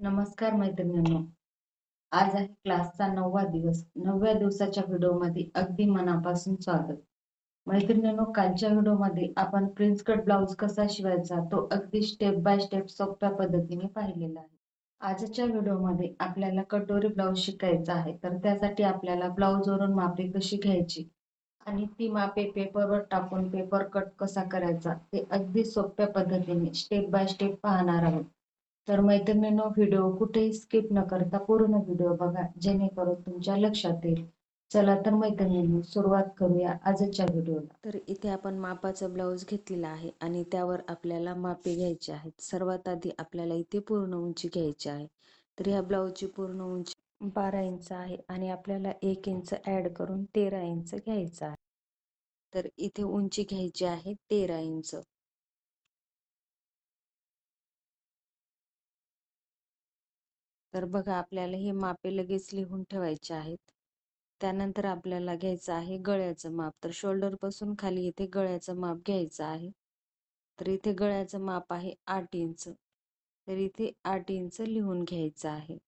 नमस्कार मैत्रिणींनो. आज आहे क्लासचा नववा दिवस. नवव्या दिवसाच्या व्हिडिओमध्ये अगदी मनापासून स्वागत. मैत्रिणींनो कालच्या व्हिडिओमध्ये आपण प्रिन्स कट ब्लाउज कसा शिवायचा तो अगदी स्टेप बाय स्टेप सोप्या पद्धतीने पाहिलेला आहे. आजच्या व्हिडिओमध्ये आपल्याला कटोरी ब्लाउज शिकायचा आहे तर त्यासाठी आपल्याला ब्लाऊजवरून मापे कशी घ्यायची आणि ती मापे पेपरवर टाकून पेपर कट कसा करायचा ते अगदी सोप्या पद्धतीने स्टेप बाय स्टेप पाहणार आहोत. तर मैत्रिणींनो व्हिडिओ कुठेही स्किप न करता पूर्ण व्हिडिओ बघा जेणेकरून तुमच्या लक्षात येईल. चला तर मैत्रिणींनी सुरुवात करूया आजच्या व्हिडिओला. तर इथे आपण मापाचा ब्लाऊज घेतलेला आहे आणि त्यावर आपल्याला मापे घ्यायचे आहेत. सर्वात आधी आपल्याला इथे पूर्ण उंची घ्यायची आहे. तर ह्या ब्लाऊजची पूर्ण उंची बारा इंच आहे आणि आपल्याला एक इंच ॲड करून तेरा इंच घ्यायचं आहे. तर इथे उंची घ्यायची आहे तेरा इंच. तर बघा आपल्याला हे मापे लगेच लिहून ठेवायचे आहेत. त्यानंतर आपल्याला घ्यायचं आहे गळ्याचं माप. तर शोल्डरपासून खाली इथे गळ्याचं माप घ्यायचं आहे. तर इथे गळ्याचं माप आहे आठ इंच. तर इथे आठ इंच लिहून घ्यायचं आहे.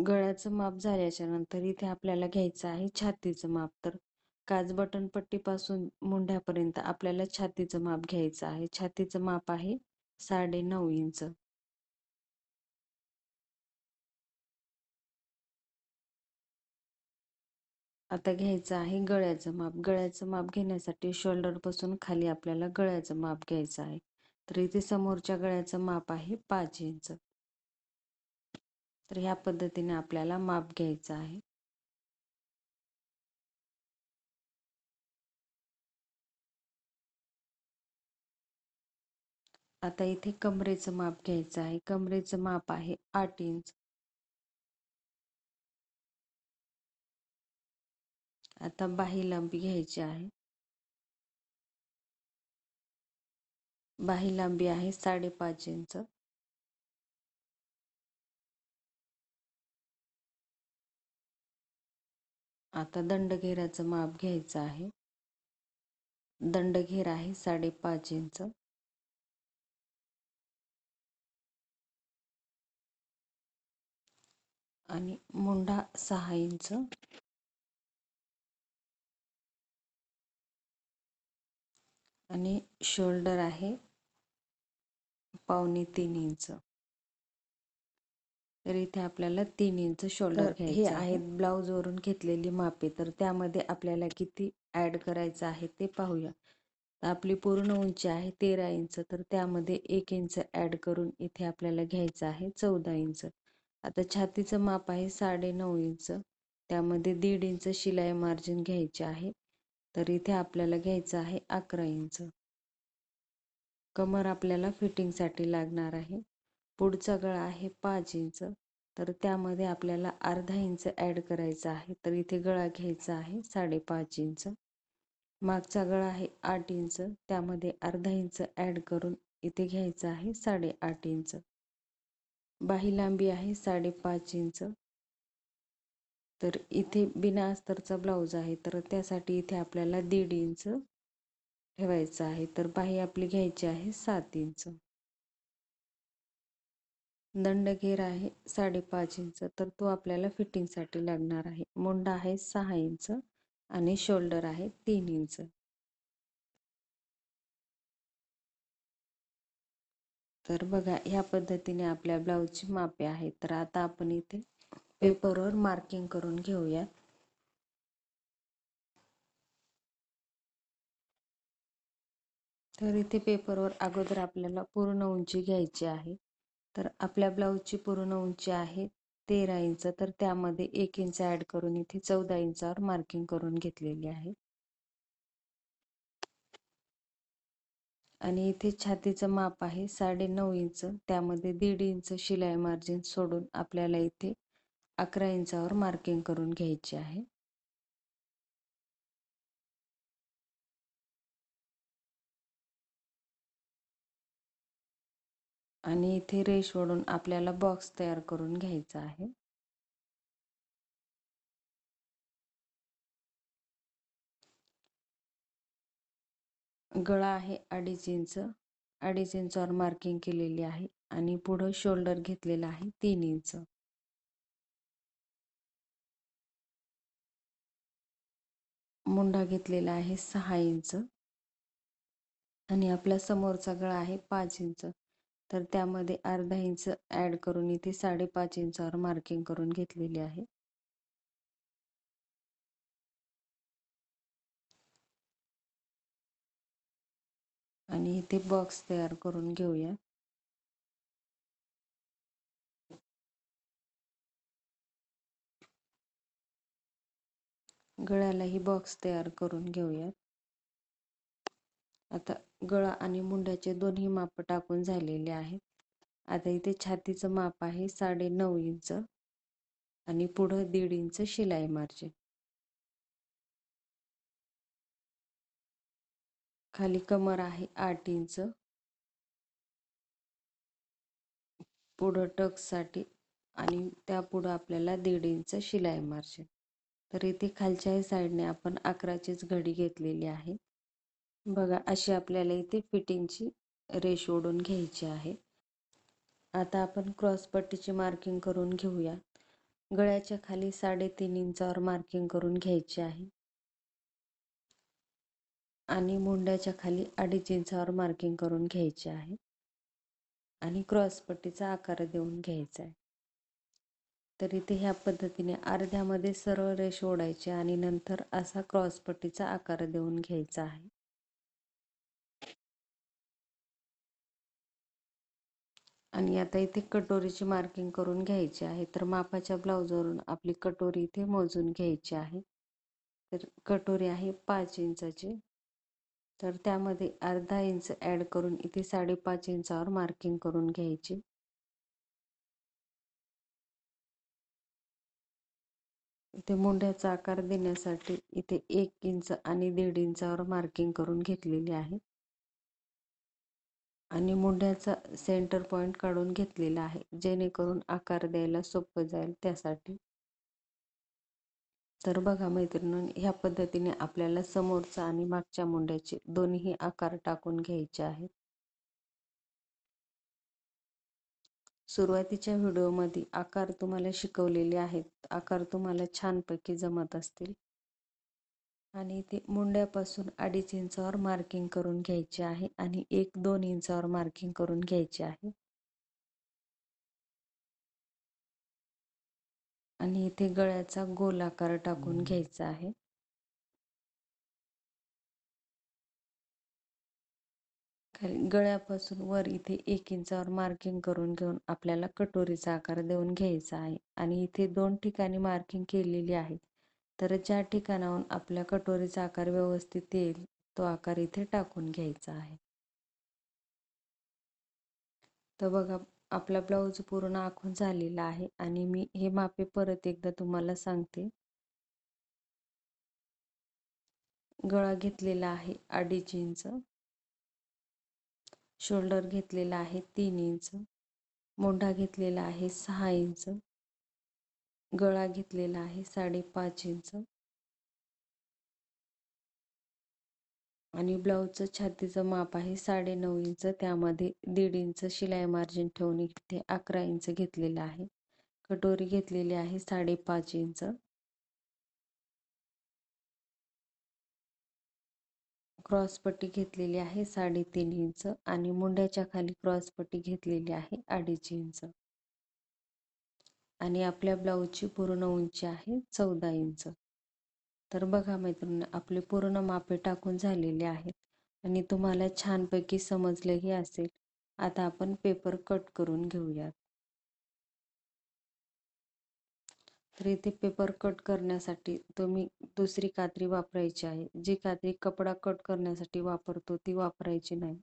गळ्याचं माप झाल्याच्यानंतर इथे आपल्याला घ्यायचं आहे छातीचं माप. तर काज बटन पट्टीपासून मुंढ्यापर्यंत आपल्याला छातीचं माप घ्यायचं आहे. छातीचं माप आहे साडे नऊ इंच. आता घ्यायचं आहे गळ्याचं माप. गळ्याचं माप घेण्यासाठी शोल्डरपासून खाली आपल्याला गळ्याचं माप घ्यायचं आहे. तर इथे समोरच्या गळ्याचं माप आहे पाच इंच. तर ह्या पद्धतीने आपल्याला माप घ्यायचं आहे. आता इथे कमरेचं माप घ्यायचं आहे. कमरेचं माप आहे आठ इंच. आता बाही लांबी घ्यायची आहे. बाही लांबी आहे साडेपाच इंच. आता दंडघेराचं माप घ्यायचं आहे. दंडघेर आहे साडेपाच इंच. आणि मुंडा सहा इंच. आणि शोल्डर आहे पावणे तीन इंच. तर इथे आपल्याला तीन इंच शोल्डर हे आहेत ब्लाऊज वरून घेतलेली मापे. तर त्यामध्ये आपल्याला किती ऍड करायचं आहे ते पाहूया. आपली पूर्ण उंची आहे तेरा इंच. तर त्यामध्ये एक इंच ऍड करून इथे आपल्याला घ्यायचं आहे चौदा इंच. आता छातीचं माप आहे साडे नऊ इंच. त्यामध्ये दीड इंच शिलाई मार्जिन घ्यायचे आहे. तर इथे आपल्याला घ्यायचं आहे अकरा इंच. कमर आपल्याला फिटिंगसाठी लागणार आहे. पुढचा गळा आहे पाच इंच. तर त्यामध्ये आपल्याला अर्धा इंच ॲड करायचा आहे. तर इथे गळा घ्यायचा आहे साडेपाच इंच. मागचा गळा आहे आठ इंच. त्यामध्ये अर्धा इंच ॲड करून इथे घ्यायचं आहे साडेआठ इंच. बाही लांबी आहे साडेपाच इंच. तर इथे बिना अस्तरचा ब्लाऊज आहे. तर त्यासाठी इथे आपल्याला दीड इंच ठेवायचं आहे. तर बाही आपली घ्यायची आहे सात इंच. दंडघेर आहे साडेपाच इंच तर तो आपल्याला फिटिंगसाठी लागणार आहे. मुंडा आहे सहा इंच आणि शोल्डर आहे तीन इंच. तर बघा ह्या पद्धतीने आपल्या ब्लाऊजची मापे आहेत. तर आता आपण इथे पेपरवर मार्किंग करून घेऊया. तर इथे पेपरवर अगोदर आपल्याला पूर्ण उंची घ्यायची आहे. तर आपल्या ब्लाऊजची पूर्ण उंची आहे तेरा इंच. तर त्यामध्ये एक इंच ॲड करून इथे चौदा इंचावर मार्किंग करून घेतलेली आहे. आणि इथे छातीचं माप आहे साडे नऊ इंच. त्यामध्ये दीड इंच शिलाई मार्जिन सोडून आपल्याला इथे अकरा इंचावर मार्किंग करून घ्यायची आहे. आणि इथे रेष ओढून आपल्याला बॉक्स तयार करून घ्यायचा आहे. गळा आहे अडीच इंच. अडीच इंचवर मार्किंग केलेली आहे आणि पुढं शोल्डर घेतलेला आहे तीन इंच. मुंडा घेतलेला आहे सहा इंच. आणि आपला समोरचा गळा आहे पाच इंच. तर त्यामध्ये अर्धा इंच ॲड करून इथे साडेपाच इंचावर मार्किंग करून घेतलेली आहे. आणि इथे बॉक्स तयार करून घेऊया. गळ्यालाही बॉक्स तयार करून घेऊयात आता गळा आणि मुंड्याचे दोन्ही माप टाकून झालेले आहेत. आता इथे छातीचं माप आहे साडे नऊ इंच आणि पुढं दीड इंच शिलाई मार्जिन. खाली कमर आहे आठ इंच. पुढं टक्ससाठी आणि त्या पुढं आपल्याला दीड इंच शिलाई मार्जिन. तर इथे खालच्याही साईडने आपण अकराचीच घडी घेतलेली आहे. बघा अशी आपल्याला इथे फिटिंगची रेश ओढून घ्यायची आहे. आता आपण क्रॉसपट्टीची मार्किंग करून घेऊया. गळ्याच्या खाली साडेतीन इंचावर मार्किंग करून घ्यायची आहे. आणि मुंड्याच्या खाली अडीच इंचावर मार्किंग करून घ्यायची आहे. आणि क्रॉसपट्टीचा आकार देऊन घ्यायचा आहे. तर इथे ह्या पद्धतीने अर्ध्यामध्ये सरळ रेष ओढायची आणि नंतर असा क्रॉसपट्टीचा आकार देऊन घ्यायचा आहे. आणि आता इथे कटोरीची मार्किंग करून घ्यायची आहे. तर मापाच्या ब्लाऊजवरून आपली कटोरी इथे मोजून घ्यायची आहे. तर कटोरी आहे पाच इंचाची. तर त्यामध्ये अर्धा इंच ॲड करून इथे साडेपाच इंचावर मार्किंग करून घ्यायची. इथे मुंड्याचा आकार देण्यासाठी इथे एक इंच आणि दीड इंचावर मार्किंग करून घेतलेली आहे. आणि मुंड्याचा सेंटर पॉईंट काढून घेतलेला आहे. जेणेकरून आकार द्यायला सोपं जाईल त्यासाठी. तर बघा मैत्रिणी ह्या पद्धतीने आपल्याला समोरचा आणि मागच्या मुंड्याचे दोन्ही आकार टाकून घ्यायचे आहेत. सुरुवातीच्या व्हिडिओमध्ये आकार तुम्हाला शिकवलेले आहेत. आकार तुम्हाला छानपैकी जमत असतील. आणि ते मुंड्यापासून अडीच इंचावर मार्किंग करून घ्यायचे आहे आणि एक दोन इंचावर मार्किंग करून घ्यायचे आहे. आणि इथे गळ्याचा गोल आकार टाकून घ्यायचा आहे. खाली गळ्यापासून वर इथे एक इंचावर मार्किंग करून घेऊन आपल्याला कटोरीचा आकार देऊन घ्यायचा आहे. आणि इथे दोन ठिकाणी मार्किंग केलेली आहे. तर ज्या ठिकाणाहून आपल्या कटोरीचा आकार व्यवस्थित येईल तो आकार इथे टाकून घ्यायचा आहे. तर बघा आपला ब्लाऊज पूर्ण आखून झालेला आहे आणि मी हे मापे परत एकदा तुम्हाला सांगते. गळा घेतलेला आहे अडीच इंच. शोल्डर घेतलेला आहे तीन इंच. मोंढा घेतलेला आहे सहा इंच. गळा घेतलेला आहे साडेपाच इंच. आणि ब्लाऊजचं छातीचं माप आहे साडे नऊ इंच त्यामध्ये दीड इंच शिलाई मार्जिन ठेवून इथे अकरा इंच घेतलेलं आहे. कटोरी घेतलेली आहे साडेपाच इंच. क्रॉस पट्टी घेतलेली आहे साडेतीन इंच आणि मुंड्याच्या खाली क्रॉस पट्टी घेतलेली आहे अडीच इंच. आणि आपल्या ब्लाऊजची पूर्ण उंची आहे चौदा इंच. तर बघा मैत्रिणी आपले पूर्ण मापे टाकून झालेले आहेत आणि तुम्हाला छानपैकी समजलेही असेल. आता आपण पेपर कट करून घेऊयात. तर इथे पेपर कट करण्यासाठी तुम्ही दुसरी कात्री वापरायची आहे. जी कात्री कपडा कट करण्यासाठी वापरतो ती वापरायची नाही.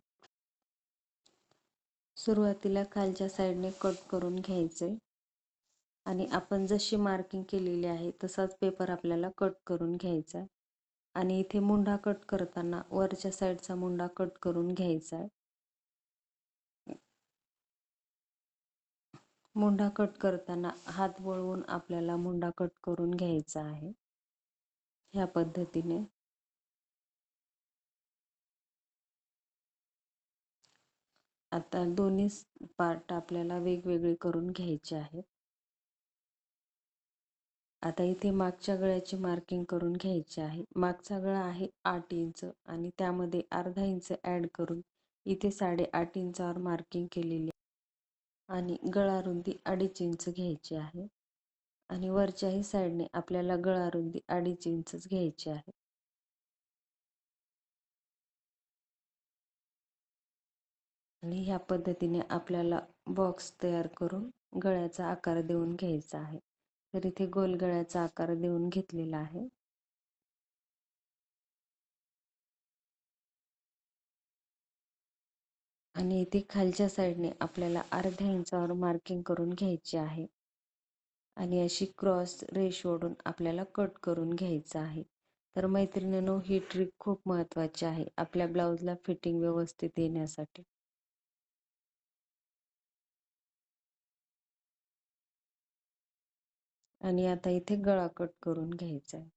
सुरुवातीला खालच्या साईडने कट करून घ्यायचे. आणि आपण जशी मार्किंग केलेली आहे तसाच पेपर आपल्याला कट करून घ्यायचा आहे आणि इथे मुंडा कट करताना वरच्या साईडचा मुंडा कट करून घ्यायचा आहे मुंडा कट करताना हात वळवून आपल्याला मुंडा कट करून घ्यायचा आहे. ह्या पद्धतीने. आता दोन्ही पार्ट आपल्याला वेगवेगळे करून घ्यायचे आहेत. आता इथे मागच्या गळ्याची मार्किंग करून घ्यायची आहे. मागचा गळा आहे आठ इंच आणि त्यामध्ये अर्धा इंच ॲड करून इथे साडेआठ इंचावर मार्किंग केलेली आणि गळा रुंदी अडीच इंच घ्यायची आहे. आणि वरच्याही साईडने आपल्याला गळा रुंदी अडीच इंचच घ्यायची आहे. आणि ह्या पद्धतीने आपल्याला बॉक्स तयार करून गळ्याचा आकार देऊन घ्यायचा आहे. तर इथे गोल गळ्याचा आकार देऊन घेतलेला आहे. आणि इथे खालच्या साईडने आपल्याला अर्ध्या इंचावर मार्किंग करून घ्यायची आहे. आणि अशी क्रॉस रेश ओढून आपल्याला कट करून घ्यायचं आहे. तर मैत्रिणींनो ही ट्रिक खूप महत्त्वाची आहे आपल्या ब्लाऊजला फिटिंग व्यवस्थित येण्यासाठी. आणि आता इथे गळा कट करून घ्यायचा आहे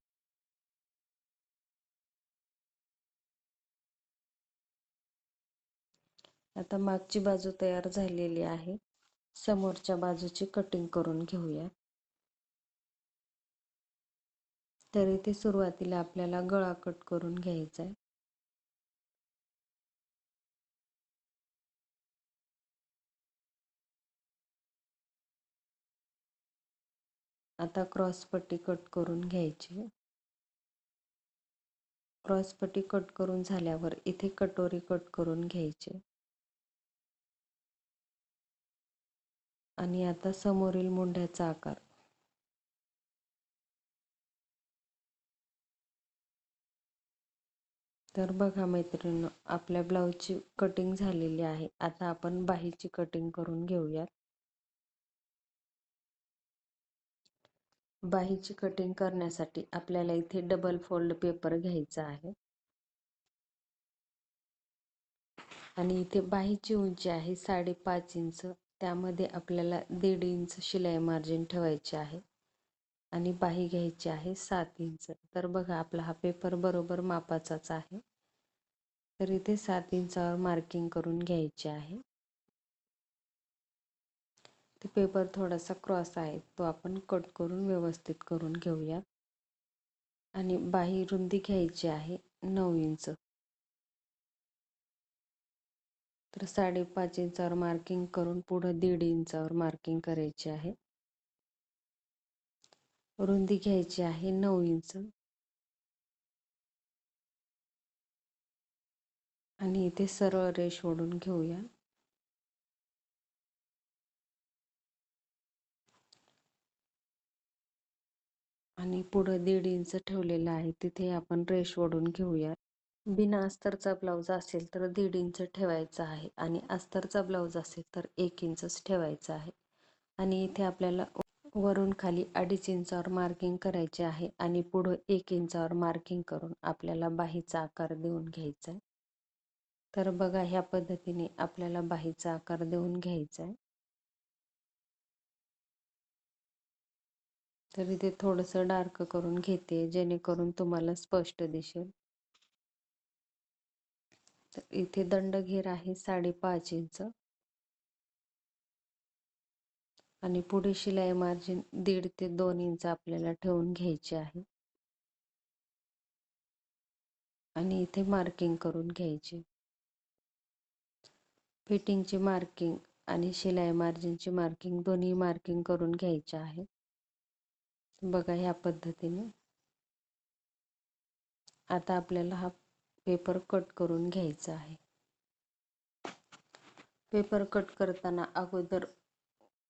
आता मागची बाजू तयार झालेली आहे. समोरच्या बाजूची कटिंग करून घेऊया. तर इथे सुरुवातीला आपल्याला गळा कट करून घ्यायचा आहे आता क्रॉस पट्टी कट करून घ्यायची. क्रॉस पट्टी कट करून झाल्यावर इथे कटोरी कट करून घ्यायची. आणि आता समोरील मुंड्याचा आकार. तर बघा मैत्रिणी आपल्या ब्लाऊजची कटिंग झालेली आहे. आता आपण बाहीची कटिंग करून घेऊयात. बाहीची कटिंग करण्यासाठी आपल्याला इथे डबल फोल्ड पेपर घ्यायचा आहे. आणि इथे बाहीची उंची आहे साडेपाच इंच. त्यामध्ये आपल्याला दीड इंच शिलाई मार्जिन ठेवायची आहे. आणि बाही घ्यायची आहे सात इंच. तर बघा आपला हा पेपर बरोबर मापाचाच आहे. तर इथे सात इंचावर मार्किंग करून घ्यायचे आहे. ते पेपर थोडासा क्रॉस आहे तो आपण कट करून व्यवस्थित करून घेऊया. आणि बाही रुंदी घ्यायची आहे नऊ इंच. तर साडेपाच इंचावर मार्किंग करून पुढं दीड इंचावर मार्किंग करायची आहे. रुंदी घ्यायची आहे नऊ इंच. आणि इथे सरळ रेष ओढून घेऊया. आणि पुढं दीड इंच ठेवलेलं आहे. तिथे आपण रेश ओढून घेऊया. बिना अस्तरचा ब्लाऊज असेल तर दीड इंच ठेवायचा आहे आणि अस्तरचा ब्लाऊज असेल तर एक इंचच ठेवायचा आहे. आणि इथे आपल्याला वरून खाली अडीच इंचावर मार्किंग करायचे आहे आणि पुढं एक इंचावर मार्किंग करून आपल्याला बाहीचा आकार देऊन घ्यायचा आहे. तर बघा ह्या पद्धतीने आपल्याला बाहीचा आकार देऊन घ्यायचा आहे. तर इथे थोडंसं डार्क करून घेते जेणेकरून तुम्हाला स्पष्ट दिसेल. तर इथे दंडघेर आहे साडेपाच इंच. आणि पुढे शिलाई मार्जिन दीड ते दोन इंच आपल्याला ठेवून घ्यायचे आहे. आणि इथे मार्किंग करून घ्यायची. फिटिंगची मार्किंग आणि शिलाई मार्जिनची मार्किंग दोन्ही मार्किंग करून घ्यायचे आहे. बघा ह्या पद्धतीने. आता आपल्याला हा पेपर कट करून घ्यायचा आहे. पेपर कट करताना अगोदर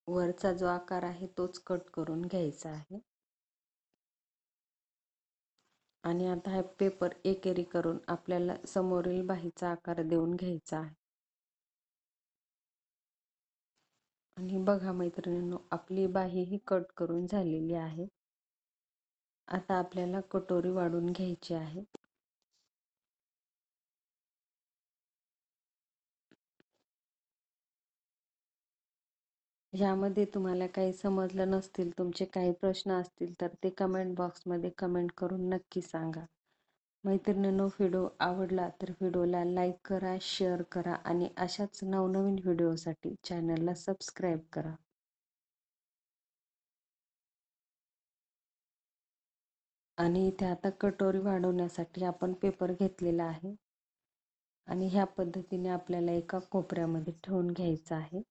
वरचा जो आकार आहे तोच कट करून घ्यायचा आहे. आणि आता हा पेपर एकेरी करून आपल्याला समोरील बाहीचा आकार देऊन घ्यायचा आहे. आणि बघा मैत्रिणींनो आपली बाही ही कट करून झालेली आहे. आता आपल्याला कटोरी वाढून घ्यायची आहे. यामध्ये तुम्हाला काही समजलं नसतील तुमचे काही प्रश्न असतील तर ते कमेंट बॉक्समध्ये कमेंट करून नक्की सांगा. मैत्रिणींनो व्हिडिओ आवडला तर व्हिडिओला लाईक करा शेअर करा आणि अशाच नवनवीन व्हिडिओसाठी चॅनलला सबस्क्राईब करा. आणि इथे आता कटोरी वाढवण्यासाठी आपण पेपर घेतलेला आहे. आणि ह्या पद्धतीने आपल्याला एका कोपऱ्यामध्ये ठेवून घ्यायचं आहे.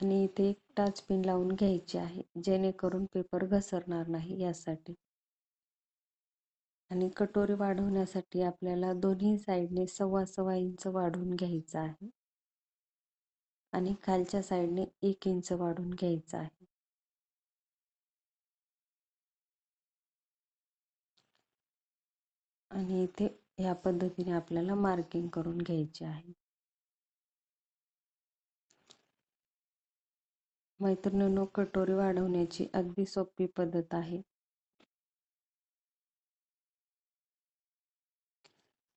आणि इथे एक टाचपिन लावून घ्यायची आहे जेणेकरून पेपर घसरणार नाही यासाठी. आणि कटोरी वाढवण्यासाठी आपल्याला दोन्ही साईडने सव्वा सव्वा इंच वाढवून घ्यायचं आहे. आणि खालच्या साईडने एक इंच वाढवून घ्यायचं आहे. आणि इथे या पद्धतीने आपल्याला मार्किंग करून घ्यायचे आहे. मैत्रिणींनो कटोरी वाढवण्याची अगदी सोपी पद्धत आहे.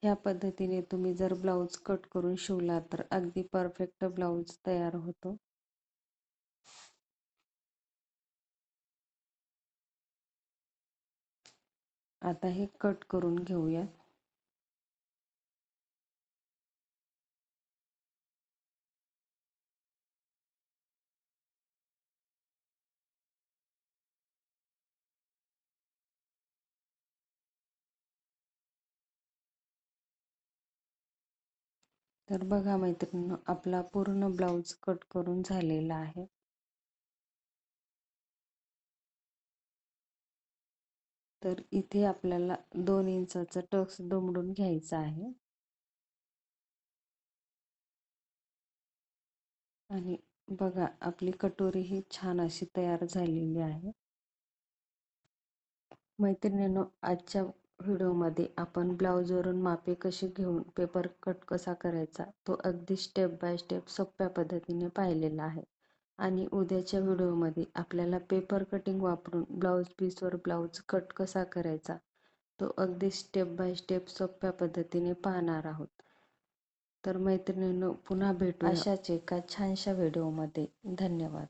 या पद्धतीने तुम्ही जर ब्लाऊज कट करून शिवला तर अगदी परफेक्ट ब्लाऊज तयार होतो. आता हे कट करून घेऊयात. तर बघा मैत्रिणी आपला पूर्ण ब्लाऊज कट करून झालेला आहे. तर इथे आपल्याला दोन इंचाचा टक्स दुमडून घ्यायचा आहे. आणि बघा आपली कटोरी ही छान अशी तयार झालेली आहे. मैत्रिणींनो आजच्या व्हिडिओमध्ये आपण ब्लाऊजवरून मापे कशी घेऊन पेपर कट कसा करायचा तो अगदी स्टेप बाय स्टेप सोप्या पद्धतीने पाहिलेला आहे. आणि उद्याच्या व्हिडिओमध्ये आपल्याला पेपर कटिंग वापरून ब्लाऊज पीसवर ब्लाऊज कट कसा करायचा तो अगदी स्टेप बाय स्टेप सोप्या पद्धतीने पाहणार आहोत. तर मैत्रिणींनो पुन्हा भेटू अशाच एका छानशा व्हिडिओमध्ये. धन्यवाद.